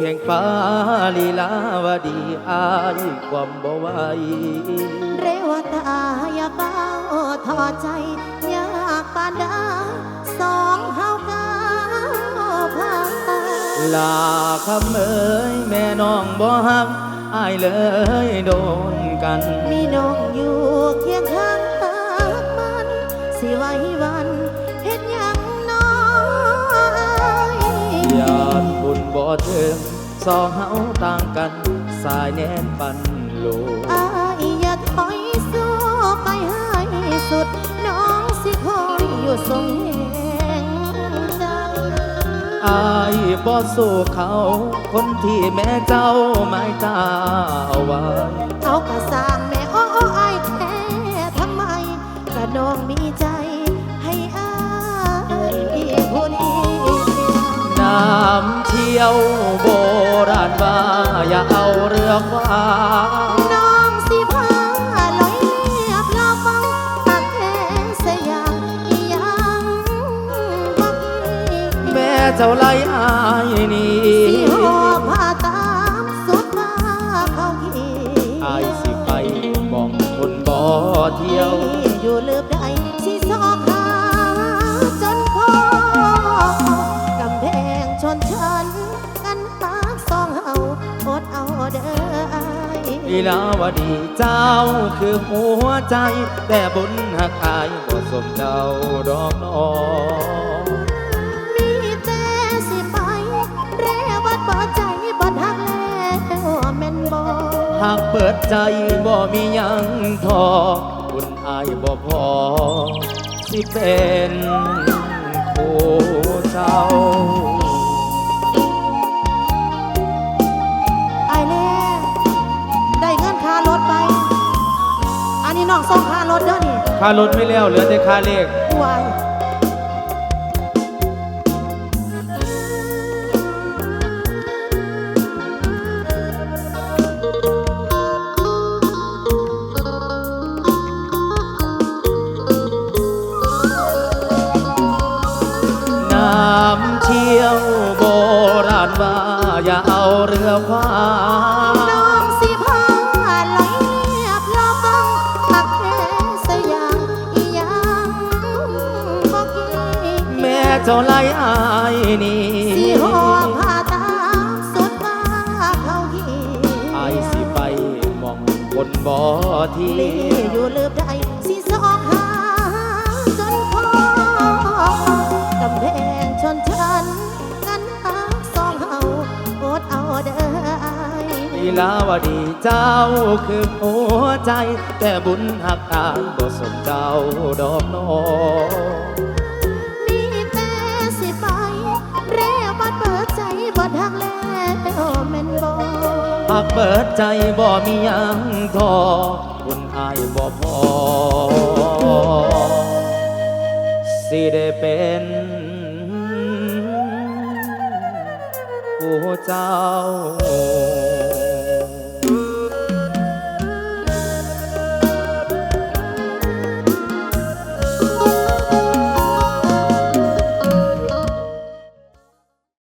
ลีลาวดีอายความบ่ไหวเรวตาอย่าเฝ้าทอดใจ อยากปานใดสองเฮาก้าวผ่านลาคำเอ้ยแม่น้องบ่ฮักอายเลยโดนกัน มีน้องอยู่เคียงข้างตักมัน สิไว้วันเฮ็ดหยังน้อ ยญาติบุญบ่ถึงสองเฮาต่างกัน สายแน่นปันโลกอายอย่าถอยสู้ไปให้สุด น้องสิคอยอยู่ทรงแห่งใจอายบ่สู้เขา คนที่แม่เจ้าไม้ตาเอาไว้เอากระสร้างแม่โอ้โอ้อายแค่ทำไมกระน้องมีใจ น้ำเที่ยวโบราณว่าอย่าเอาเรือคว้างน้องสิพาลอยเลียบลาฟังตักแค่สยามอีหยังบ่กี่แม่เจ้าไล่อายนี่สิหอบผ้าตามสุดมาเขาขี่อายสิไปมองคนบ่เที่ยวอยู่เลือบใด ลีลาวดีเจ้าคือหัวใจ แต่บุญหักอายบ่สมเจ้าดอกนองมีแต่สิไปเรวัดบ่ใจบ่ทักแล้วแม่นบ่หากเปิดใจบ่มียังทอบุญอายบ่พอ สิเป็นคู่เจ้า ค่ารถไม่แล้วเหลือแต่ค่าเลขวายน้ำเชี่ยวโบราณว่าอย่าเอาเรือคว้า จ้าไล่อายนี่สิหอบผ้าตามสุดมาเขาขี่อายสิไปมองบนบ่อที่ลีอยู่ลืบใดสิสอกหาจนพอกำแพงชนชั้นกันหาสองเฮาอดเอาเด้ออายลีลาวดีเจ้าคือหัวใจ แต่บุญหักอายบ่สมเจ้าดอกน้อง เปิดใจบ่มียังทอบุญอายบ่พอ สิได้เป็นผู้เจ้า